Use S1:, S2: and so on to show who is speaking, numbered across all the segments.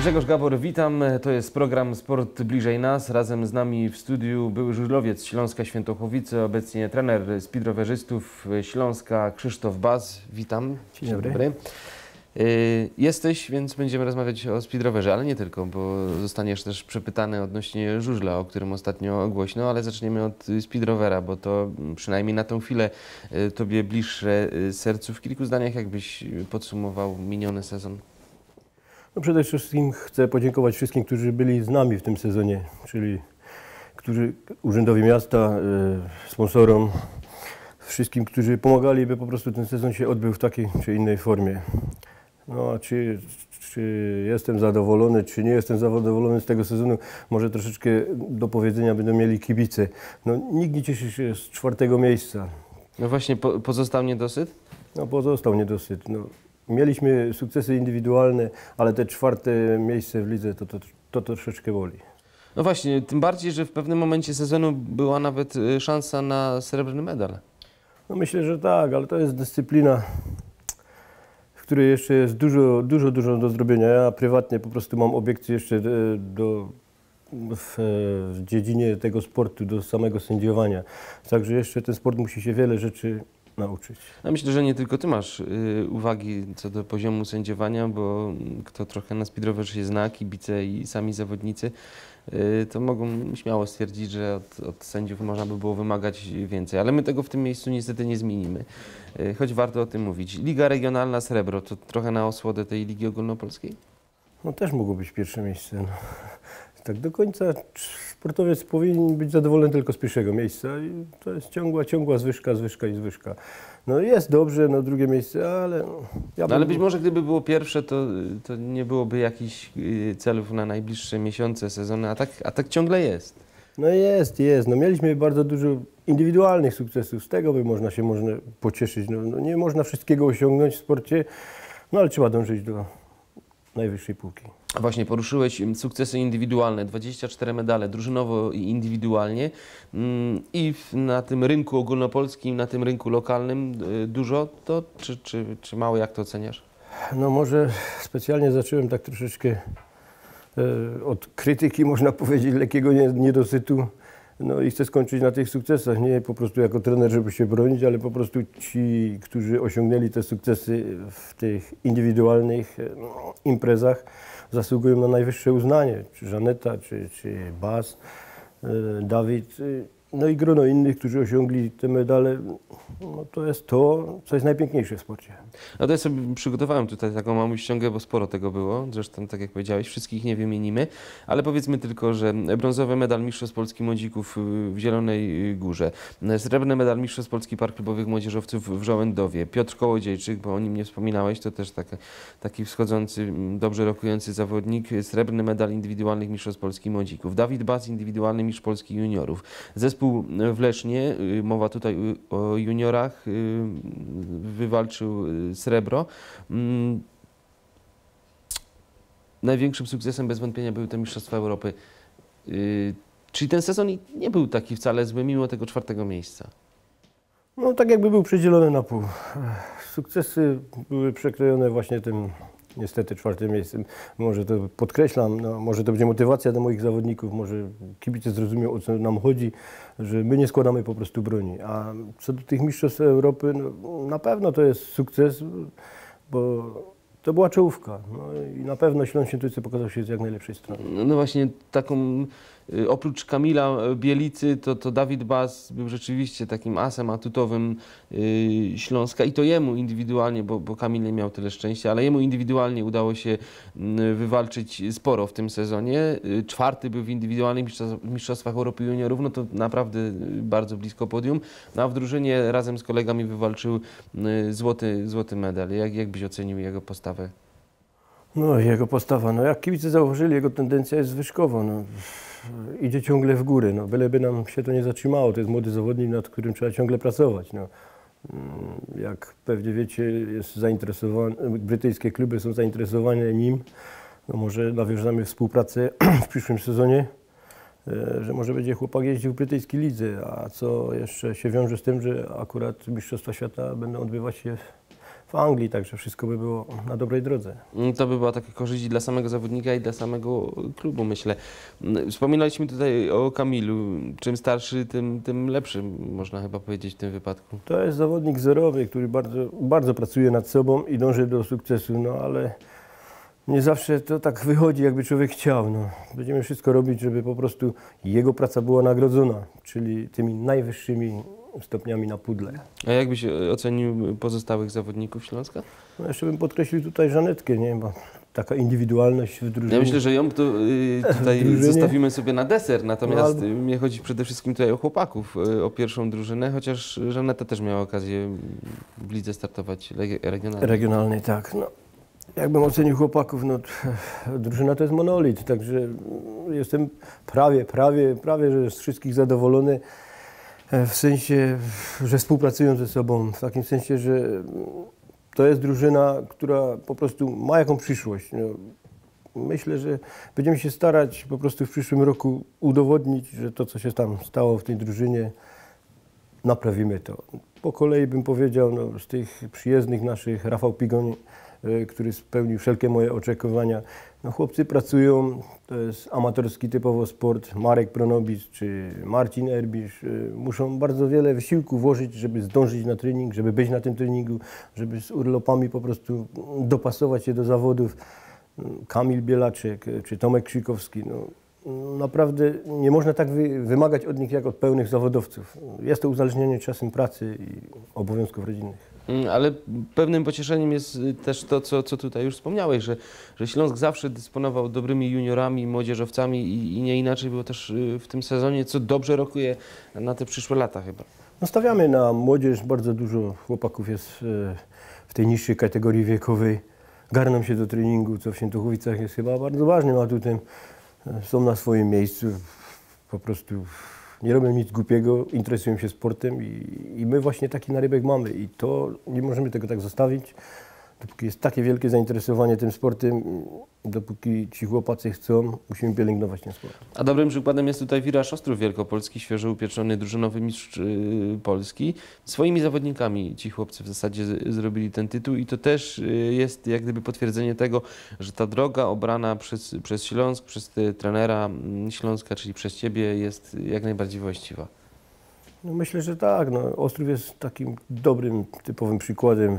S1: Grzegorz Gabor, witam. To jest program Sport Bliżej Nas. Razem z nami w studiu były żużlowiec Śląska Świętochowice, obecnie trener speedrowerzystów Śląska Krzysztof Baz. Witam.
S2: Dzień dobry.
S1: Y, Jesteś, więc będziemy rozmawiać o speedrowerze, ale nie tylko, bo zostaniesz też przepytany odnośnie żużla, o którym ostatnio głośno, ale zaczniemy od speedrovera, bo to przynajmniej na tą chwilę y, Tobie bliższe y, sercu. W kilku zdaniach jakbyś podsumował miniony sezon?
S2: No przede wszystkim chcę podziękować wszystkim, którzy byli z nami w tym sezonie, czyli którzy, Urzędowi Miasta, y, sponsorom, wszystkim, którzy pomagali, by po prostu ten sezon się odbył w takiej czy innej formie. No a czy, czy jestem zadowolony, czy nie jestem zadowolony z tego sezonu, może troszeczkę do powiedzenia będą mieli kibice. No, nikt nie cieszy się z czwartego miejsca.
S1: No właśnie, po, pozostał niedosyt?
S2: No pozostał niedosyt. No, mieliśmy sukcesy indywidualne, ale te czwarte miejsce w lidze to, to, to troszeczkę boli.
S1: No właśnie, tym bardziej, że w pewnym momencie sezonu była nawet y, szansa na srebrny medal.
S2: No myślę, że tak, ale to jest dyscyplina, w której jeszcze jest dużo, dużo, dużo do zrobienia. Ja prywatnie po prostu mam obiekcje jeszcze e, do, w, w dziedzinie tego sportu, do samego sędziowania. Także jeszcze ten sport musi się wiele rzeczy nauczyć.
S1: No myślę, że nie tylko ty masz y, uwagi co do poziomu sędziowania, bo kto trochę na speedrowerze się zna, kibice i sami zawodnicy, y, to mogą śmiało stwierdzić, że od, od sędziów można by było wymagać więcej. Ale my tego w tym miejscu niestety nie zmienimy, y, choć warto o tym mówić. Liga Regionalna Srebro to trochę na osłodę tej Ligi Ogólnopolskiej?
S2: No też mogło być pierwsze miejsce. No. Tak do końca sportowiec powinien być zadowolony tylko z pierwszego miejsca i to jest ciągła, ciągła zwyżka, zwyżka i zwyżka. No jest dobrze, no drugie miejsce, ale... Ja
S1: No ale być może gdyby było pierwsze, to, to nie byłoby jakichś y, celów na najbliższe miesiące, sezony, a tak, a tak ciągle jest.
S2: No jest, jest. No mieliśmy bardzo dużo indywidualnych sukcesów. Z tego by można się można pocieszyć. No, no nie można wszystkiego osiągnąć w sporcie, no ale trzeba dążyć do najwyższej półki.
S1: Właśnie poruszyłeś mm, sukcesy indywidualne, 24 medale, drużynowo i indywidualnie. Mm, I na tym rynku ogólnopolskim, na tym rynku lokalnym dużo to, czy, czy, czy mało, jak to oceniasz?
S2: No może specjalnie zacząłem tak troszeczkę e, od krytyki, można powiedzieć, lekkiego nie- niedosytu. No i chcę skończyć na tych sukcesach, nie po prostu jako trener, żeby się bronić, ale po prostu ci, którzy osiągnęli te sukcesy w tych indywidualnych e, imprezach, zasługują na najwyższe uznanie. Czy Żaneta, czy, czy Bas, e, Dawid, e, no i grono innych, którzy osiągli te medale. No to jest to, co jest najpiękniejsze w sporcie.
S1: No to ja sobie przygotowałem tutaj taką małą ściągę, bo sporo tego było. Zresztą, tak jak powiedziałeś, wszystkich nie wymienimy, ale powiedzmy tylko, że brązowy medal Mistrzostw Polski Młodzików y, w Zielonej Górze, srebrny medal Mistrzostw Polski Park Klubowych Młodzieżowców w Żołędowie, Piotr Kołodziejczyk, bo o nim nie wspominałeś, to też taka, taki wschodzący, dobrze rokujący zawodnik, srebrny medal indywidualnych Mistrzostw Polski Młodzików, Dawid Bas, indywidualny Mistrz Polski Juniorów, zespół w Lesznie, y, mowa tutaj o juniorach, y, wywalczył y, srebro. Mm, Największym sukcesem bez wątpienia były te Mistrzostwa Europy. Czyli ten sezon nie był taki wcale zły, mimo tego czwartego miejsca.
S2: No tak jakby był przedzielony na pół. Sukcesy były przekrojone właśnie tym niestety czwartym miejscem. Może to podkreślam, no, może to będzie motywacja dla moich zawodników, może kibice zrozumią o co nam chodzi, że my nie składamy po prostu broni. A co do tych mistrzostw Europy, no, na pewno to jest sukces, bo to była czołówka. No, I na pewno Śląsk Świętowice pokazał się z jak najlepszej strony.
S1: No, no właśnie taką, y, oprócz Kamila Bielicy, to, to Dawid Bas był rzeczywiście takim asem atutowym y, Śląska i to jemu indywidualnie, bo, bo Kamil nie miał tyle szczęścia, ale jemu indywidualnie udało się mm, wywalczyć sporo w tym sezonie. Y, Czwarty był w indywidualnych mistrzostw- mistrzostwach Europy Juniorów, no to naprawdę y, bardzo blisko podium. No a w drużynie razem z kolegami wywalczył y, złoty, złoty medal. Jak, jak byś ocenił jego postawę?
S2: No jego postawa, no jak kibice zauważyli, jego tendencja jest zwyżkowa, no. Idzie ciągle w górę, no byleby nam się to nie zatrzymało, to jest młody zawodnik, nad którym trzeba ciągle pracować, no. Mm, Jak pewnie wiecie, jest zainteresowany, brytyjskie kluby są zainteresowane nim, no może nawiążemy współpracę w przyszłym sezonie, e, że może będzie chłopak jeździł w brytyjskiej lidze, a co jeszcze się wiąże z tym, że akurat Mistrzostwa Świata będą odbywać się w Anglii, także wszystko by było na dobrej drodze.
S1: Mm, To by była taka korzyść dla samego zawodnika i dla samego klubu, myślę. Mm, Wspominaliśmy tutaj o Kamilu. Czym starszy, tym, tym lepszy, można chyba powiedzieć w tym wypadku.
S2: To jest zawodnik zerowy, który bardzo, bardzo pracuje nad sobą i dąży do sukcesu, no ale nie zawsze to tak wychodzi, jakby człowiek chciał. No. Będziemy wszystko robić, żeby po prostu jego praca była nagrodzona, czyli tymi najwyższymi stopniami na pudle.
S1: A jak byś e, ocenił pozostałych zawodników Śląska?
S2: No jeszcze bym podkreślił tutaj Żanetkę, nie? Bo taka indywidualność w drużynie.
S1: Ja myślę, że ją to, y, tutaj zostawimy sobie na deser, natomiast
S2: No,
S1: mnie chodzi przede wszystkim tutaj o chłopaków, y, o pierwszą drużynę, chociaż Żaneta też miała okazję w lidze startować regionalnej.
S2: Regionalnej, tak. No, jakbym ocenił chłopaków, no drużyna to jest monolit, także jestem prawie, prawie, prawie, że z wszystkich zadowolony. E, W sensie, że współpracują ze sobą, w takim sensie, że to jest drużyna, która po prostu ma jaką przyszłość. No, myślę, że będziemy się starać po prostu w przyszłym roku udowodnić, że to, co się tam stało w tej drużynie, naprawimy to. Po kolei bym powiedział, no, z tych przyjezdnych naszych, Rafał Pigoń, e, który spełnił wszelkie moje oczekiwania. No, chłopcy pracują, to jest amatorski typowo sport. Marek Pronobis czy Marcin Erbisz e, muszą bardzo wiele wysiłku włożyć, żeby zdążyć na trening, żeby być na tym treningu, żeby z urlopami po prostu dopasować się do zawodów. Kamil Bielaczek e, czy Tomek Krzykowski. No, naprawdę nie można tak wy, wymagać od nich jak od pełnych zawodowców. Jest to uzależnienie czasem pracy i obowiązków rodzinnych.
S1: Mm, Ale pewnym pocieszeniem jest y, też to, co, co tutaj już wspomniałeś, że, że Śląsk zawsze dysponował dobrymi juniorami, młodzieżowcami i, i nie inaczej było też y, w tym sezonie, co dobrze rokuje na te przyszłe lata chyba.
S2: No stawiamy na młodzież, bardzo dużo chłopaków jest e, w tej niższej kategorii wiekowej. Garną się do treningu, co w Świętochowicach jest chyba bardzo ważnym atutem. Są na swoim miejscu, po prostu nie robią nic głupiego, interesują się sportem i, i my właśnie taki narybek mamy i to nie możemy tego tak zostawić. Dopóki jest takie wielkie zainteresowanie tym sportem, dopóki ci chłopacy chcą, musimy pielęgnować ten sport.
S1: A dobrym przykładem jest tutaj Wiraż Ostrów Wielkopolski, świeżo upieczony drużynowy mistrz y, Polski. Swoimi zawodnikami ci chłopcy w zasadzie zrobili ten tytuł i to też y, jest jak gdyby potwierdzenie tego, że ta droga obrana przez, przez Śląsk, przez trenera mm, Śląska, czyli przez Ciebie jest jak najbardziej właściwa.
S2: No myślę, że tak. No, Ostrów jest takim dobrym, typowym przykładem.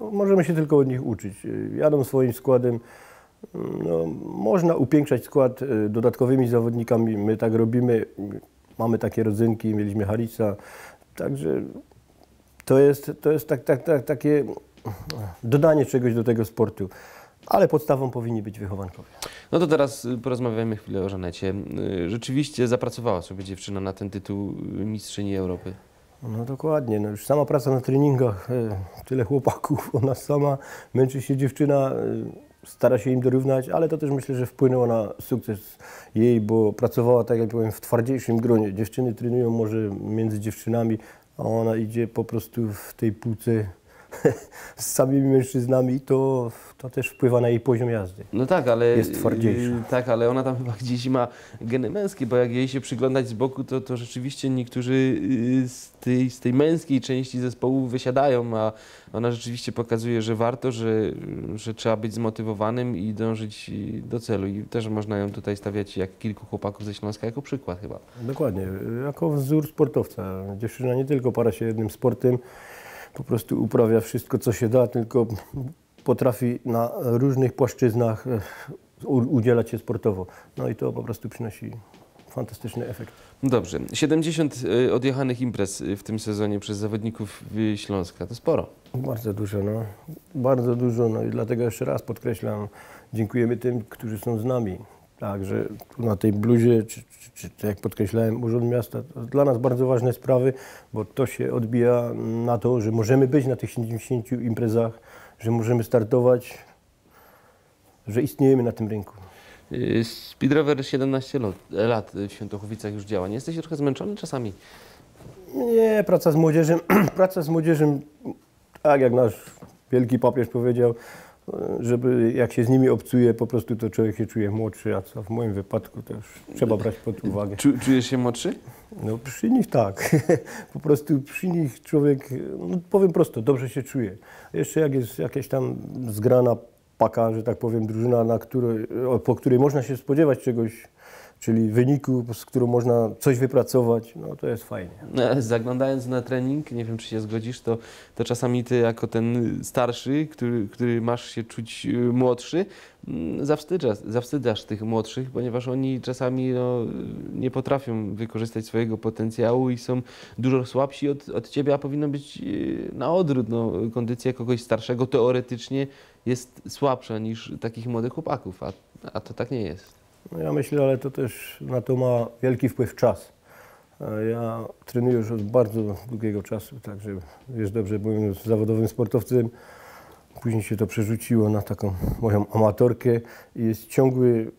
S2: No, możemy się tylko od nich uczyć. E, Jadą swoim składem. No, można upiększać skład e, dodatkowymi zawodnikami. My tak robimy. Mamy takie rodzynki, mieliśmy Harisa. Także to jest, to jest tak, tak, tak, takie dodanie czegoś do tego sportu. Ale podstawą powinni być wychowankowie.
S1: No to teraz y, porozmawiajmy chwilę o Żanecie. Y, Rzeczywiście zapracowała sobie dziewczyna na ten tytuł y, mistrzyni Europy.
S2: No dokładnie, no już sama praca na treningach, e, tyle chłopaków, ona sama męczy się dziewczyna, e, stara się im dorównać, ale to też myślę, że wpłynęło na sukces jej, bo pracowała, tak jak powiem, w twardziejszym gronie. Dziewczyny trenują może między dziewczynami, a ona idzie po prostu w tej półce z samymi mężczyznami, to, to też wpływa na jej poziom jazdy.
S1: No tak, ale.
S2: Jest twardziejsza.
S1: y, tak, ale ona tam chyba gdzieś ma geny męskie, bo jak jej się przyglądać z boku, to, to rzeczywiście niektórzy y, z tej, z tej męskiej części zespołu wysiadają, a ona rzeczywiście pokazuje, że warto, że, że trzeba być zmotywowanym i dążyć y, do celu. I też można ją tutaj stawiać jak kilku chłopaków ze Śląska jako przykład chyba.
S2: Dokładnie, jako wzór sportowca. Dziewczyna nie tylko para się jednym sportem, po prostu uprawia wszystko, co się da, tylko potrafi na różnych płaszczyznach e, udzielać się sportowo. No i to po prostu przynosi fantastyczny efekt.
S1: No Dobrze, 70 y, odjechanych imprez y, w tym sezonie przez zawodników Śląska, to sporo.
S2: Bardzo dużo, no. Bardzo dużo, no i dlatego jeszcze raz podkreślam, dziękujemy tym, którzy są z nami. Także tu na tej bluzie, czy, czy, czy, jak podkreślałem, Urząd Miasta, to dla nas bardzo ważne sprawy, bo to się odbija na to, że możemy być na tych 70 imprezach, że możemy startować, że istniejemy na tym rynku.
S1: Y, Speedrower 17 lot, lat w Świętochowicach już działa. Nie jesteś trochę zmęczony czasami?
S2: Nie, praca z młodzieżą, praca z młodzieżą, tak jak nasz wielki papież powiedział, żeby jak się z nimi obcuje, po prostu to człowiek się czuje młodszy, a co w moim wypadku to już trzeba brać pod uwagę.
S1: Czu, czujesz się młodszy?
S2: No przy nich tak. po prostu przy nich człowiek, no powiem prosto, dobrze się czuje. Jeszcze jak jest jakaś tam zgrana paka, że tak powiem, drużyna, na której, po której można się spodziewać czegoś, czyli wyniku, z którą można coś wypracować, no to jest fajnie.
S1: E, Zaglądając na trening, nie wiem czy się zgodzisz, to, to czasami ty jako ten starszy, który, który masz się czuć y, młodszy, mm, zawstydzasz, zawstydzasz tych młodszych, ponieważ oni czasami no, nie potrafią wykorzystać swojego potencjału i są dużo słabsi od, od ciebie, a powinno być y, na odwrót. No, kondycja kogoś starszego teoretycznie jest słabsza niż takich młodych chłopaków, a, a to tak nie jest.
S2: No ja myślę, ale to też na to ma wielki wpływ czas. A Ja trenuję już od bardzo długiego czasu, także jest dobrze, byłem zawodowym sportowcem. Później się to przerzuciło na taką moją amatorkę i jest ciągły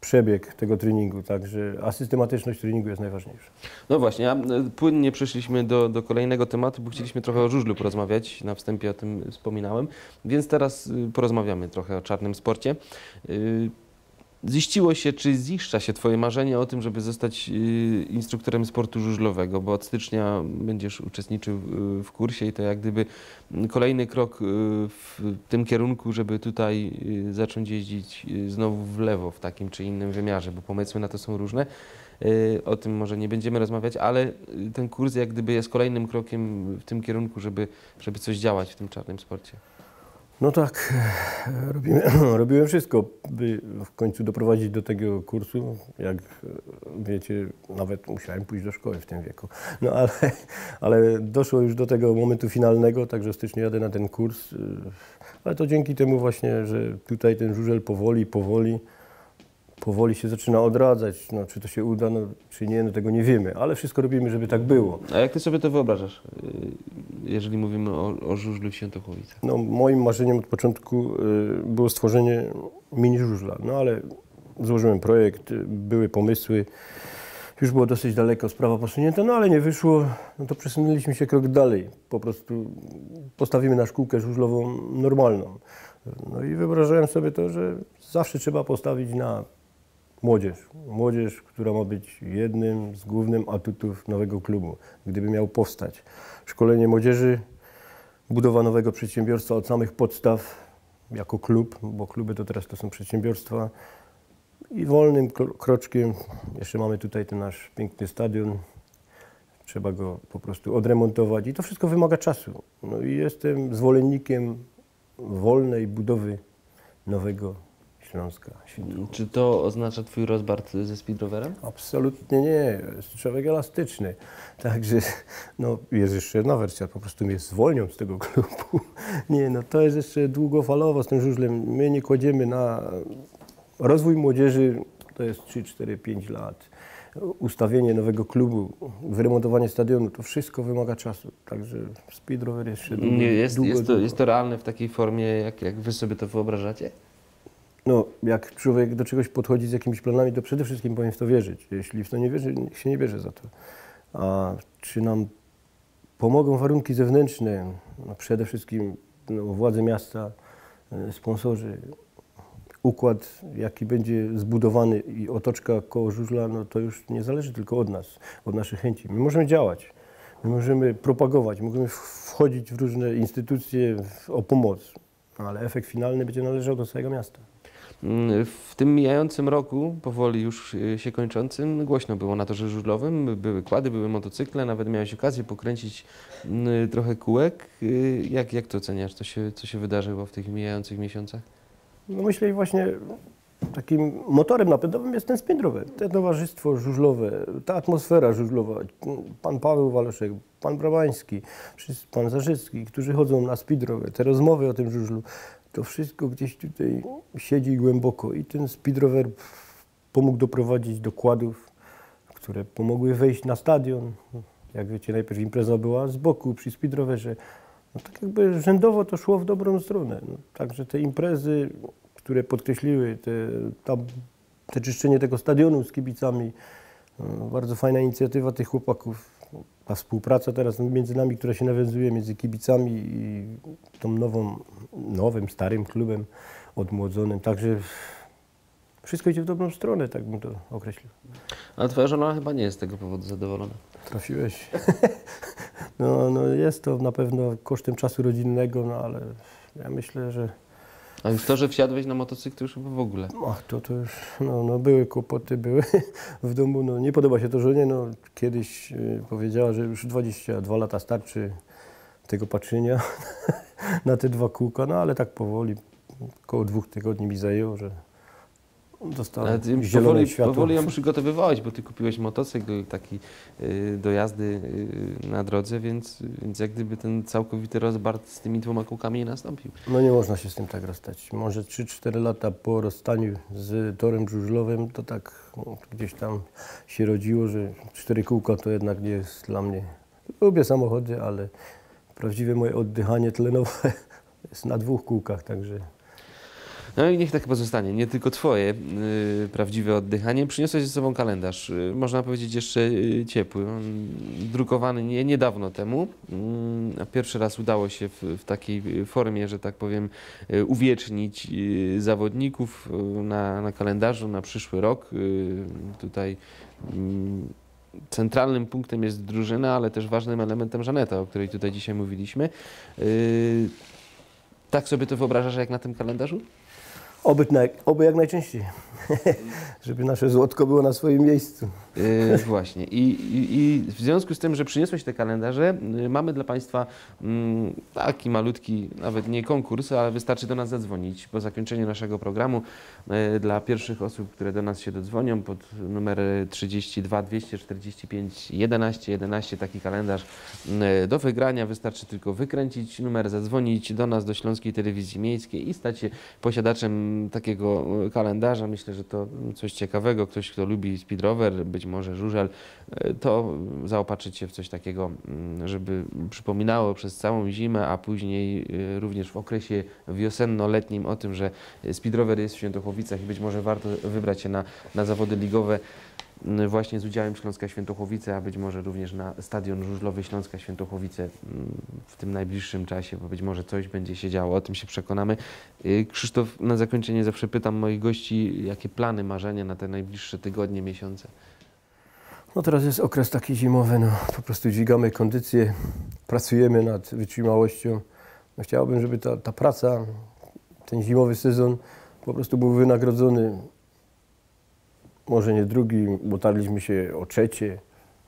S2: przebieg tego treningu, także a systematyczność treningu jest najważniejsza.
S1: No właśnie, a e, płynnie przeszliśmy do, do kolejnego tematu, bo chcieliśmy trochę o żużlu porozmawiać, na wstępie o tym wspominałem, więc teraz y, porozmawiamy trochę o czarnym sporcie. Ziściło się, czy ziszcza się Twoje marzenie o tym, żeby zostać y, instruktorem sportu żużlowego, bo od stycznia będziesz uczestniczył y, w kursie i to jak gdyby kolejny krok y, w tym kierunku, żeby tutaj zacząć jeździć znowu w lewo w takim czy innym wymiarze, bo pomysły na to są różne. O tym może nie będziemy rozmawiać, ale ten kurs jak gdyby jest kolejnym krokiem w tym kierunku, żeby, żeby coś działać w tym czarnym sporcie.
S2: No tak, robimy, robiłem wszystko, by w końcu doprowadzić do tego kursu. Jak wiecie, nawet musiałem pójść do szkoły w tym wieku. No ale, ale doszło już do tego momentu finalnego, także w styczniu jadę na ten kurs. y, Ale to dzięki temu właśnie, że tutaj ten żużel powoli, powoli, powoli się zaczyna odradzać. No, czy to się uda, no, czy nie, no tego nie wiemy, ale wszystko robimy, żeby tak było.
S1: A jak Ty sobie to wyobrażasz, y, jeżeli mówimy o, o żużlu w Świętochowicach?
S2: No, moim marzeniem od początku y, było stworzenie mini żużla, no ale złożyłem projekt, były pomysły, już było dosyć daleko, sprawa posunięta, no ale nie wyszło, no to przesunęliśmy się krok dalej. Po prostu postawimy na szkółkę żużlową normalną. No i wyobrażałem sobie to, że zawsze trzeba postawić na młodzież. Młodzież, która ma być jednym z głównych atutów nowego klubu, gdyby miał powstać. Szkolenie młodzieży, budowa nowego przedsiębiorstwa od samych podstaw jako klub, bo kluby to teraz to są przedsiębiorstwa. I wolnym kro- kroczkiem, jeszcze mamy tutaj ten nasz piękny stadion, trzeba go po prostu odremontować i to wszystko wymaga czasu. No i jestem zwolennikiem wolnej budowy nowego Śląska.
S1: Czy to oznacza Twój rozbart ze speedrowerem?
S2: Absolutnie nie. Jest człowiek elastyczny. Także no, jest jeszcze jedna wersja, po prostu mnie zwolnią z tego klubu. Nie, no to jest jeszcze długofalowo z tym żużlem. My nie kładziemy na rozwój młodzieży, to jest 3, 4, 5 lat. Ustawienie nowego klubu, wyremontowanie stadionu, to wszystko wymaga czasu. Także speedrower jeszcze długo,
S1: Nie, jest,
S2: długo,
S1: jest, to,
S2: długo.
S1: jest to realne w takiej formie, jak, jak Wy sobie to wyobrażacie?
S2: No, jak człowiek do czegoś podchodzi z jakimiś planami, to przede wszystkim powinien w to wierzyć. Jeśli w to nie wierzy, niech się nie bierze za to. A czy nam pomogą warunki zewnętrzne? No, przede wszystkim no, władze miasta, e, sponsorzy, układ, jaki będzie zbudowany i otoczka koło żużla, no to już nie zależy tylko od nas, od naszych chęci. My możemy działać, my możemy propagować, możemy wchodzić w różne instytucje o pomoc, ale efekt finalny będzie należał do całego miasta.
S1: Mm, W tym mijającym roku, powoli już y, się kończącym, głośno było na torze żużlowym, były kłady, były motocykle, nawet miałeś okazję pokręcić mm, trochę kółek. Y, Jak, jak to oceniasz, co się, co się wydarzyło w tych mijających miesiącach?
S2: No myślę, właśnie takim motorem napędowym jest ten spindrower, to towarzystwo żużlowe, ta atmosfera żużlowa. Pan Paweł Waloszek, pan Brabański, pan Zarzycki, którzy chodzą na speedrower, te rozmowy o tym żużlu, to wszystko gdzieś tutaj siedzi głęboko i ten speedrower pomógł doprowadzić do kładów, które pomogły wejść na stadion. Jak wiecie, najpierw impreza była z boku przy speedrowerze. No tak jakby rzędowo to szło w dobrą stronę. No, także te imprezy, które podkreśliły te, ta, te czyszczenie tego stadionu z kibicami, no, bardzo fajna inicjatywa tych chłopaków. Ta współpraca teraz między nami, która się nawiązuje między kibicami i tą nową, nowym, starym klubem odmłodzonym. Także wszystko idzie w dobrą stronę, tak bym to określił.
S1: Ale twoja żona chyba nie jest z tego powodu zadowolona.
S2: Trafiłeś. No, no jest to na pewno kosztem czasu rodzinnego, no ale ja myślę, że
S1: A już to, że wsiadłeś na motocykl, to już w ogóle.
S2: ach, to, to już, no, no były kłopoty, były w domu, no nie podoba się to żonie, no kiedyś y, powiedziała, że już 22 lata starczy tego patrzenia na te dwa kółka, no ale tak powoli, około dwóch tygodni mi zajęło, że dostałem
S1: powoli,
S2: światło.
S1: powoli ją przygotowywałeś, bo ty kupiłeś motocykl taki y, do jazdy y, na drodze, więc, więc jak gdyby ten całkowity rozbart z tymi dwoma kółkami nie nastąpił.
S2: No nie można się z tym tak rozstać. Może 3-4 lata po rozstaniu z torem żużlowym, to tak gdzieś tam się rodziło, że cztery kółka to jednak nie jest dla mnie. Lubię samochody, ale prawdziwe moje oddychanie tlenowe jest na dwóch kółkach, także
S1: No i niech tak pozostanie. Nie tylko twoje y, prawdziwe oddychanie. Przyniosłeś ze sobą kalendarz, y, można powiedzieć jeszcze y, ciepły. Drukowany nie, niedawno temu. Mm, a pierwszy raz udało się w, w takiej formie, że tak powiem, uwiecznić zawodników na, na kalendarzu na przyszły rok. Tutaj mm, centralnym punktem jest drużyna, ale też ważnym elementem Żaneta, o której tutaj dzisiaj mówiliśmy. Y, Tak sobie to wyobrażasz jak na tym kalendarzu?
S2: Oby, naj, oby jak najczęściej, żeby nasze złotko było na swoim miejscu.
S1: Yy, właśnie. I, i, I w związku z tym, że przyniosłeś te kalendarze, yy, mamy dla Państwa mm, taki malutki, nawet nie konkurs, ale wystarczy do nas zadzwonić po zakończeniu naszego programu. Yy, dla pierwszych osób, które do nas się dodzwonią pod numer 32 245 11 11 taki kalendarz yy, do wygrania. Wystarczy tylko wykręcić numer, zadzwonić do nas, do Śląskiej Telewizji Miejskiej i stać się posiadaczem takiego yy, kalendarza. Myślę, że to coś ciekawego. Ktoś, kto lubi speedrower, być może żużel, e, to zaopatrzyć się w coś takiego, mm, żeby przypominało przez całą zimę, a później e, również w okresie wiosenno-letnim o tym, że speedrower jest w Świętochowicach i być może warto wybrać się na, na zawody ligowe właśnie z udziałem Śląska Świętochłowice, a być może również na stadion żużlowy Śląska Świętochłowice mm, w tym najbliższym czasie, bo być może coś będzie się działo, o tym się przekonamy. Y, Krzysztof, na zakończenie zawsze pytam moich gości, jakie plany, marzenia na te najbliższe tygodnie, miesiące?
S2: No teraz jest okres taki zimowy, no po prostu dźwigamy kondycję, pracujemy nad wytrzymałością. No chciałbym, żeby ta, ta praca, ten zimowy sezon po prostu był wynagrodzony. Może nie drugi, bo tarliśmy się o trzecie,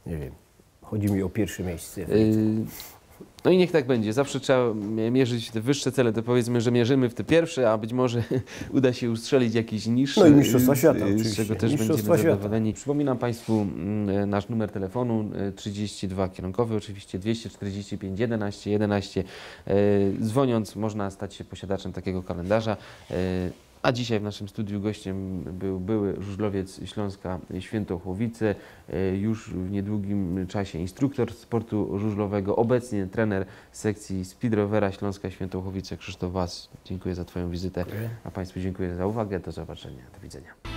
S2: nie wiem. Chodzi mi o pierwsze miejsce.
S1: Y, No i niech tak będzie. Zawsze trzeba mie- mierzyć te wyższe cele. To powiedzmy, że mierzymy w te pierwsze, a być może uda się ustrzelić jakiś niższy.
S2: No i Mistrzostwa Świata
S1: y, Z
S2: oczywiście.
S1: czego też będziemy
S2: Świata.
S1: zadowoleni. Przypominam Państwu mm, nasz numer telefonu y, 32 kierunkowy, oczywiście 245 11 11. Y, Dzwoniąc można stać się posiadaczem takiego kalendarza. A dzisiaj w naszym studiu gościem był były żużlowiec Śląska Świętochłowice, y, już w niedługim czasie instruktor sportu żużlowego, obecnie trener sekcji speedrovera Śląska Świętochłowice Krzysztof Was. Dziękuję za Twoją wizytę, a Państwu dziękuję za uwagę. Do zobaczenia. Do widzenia.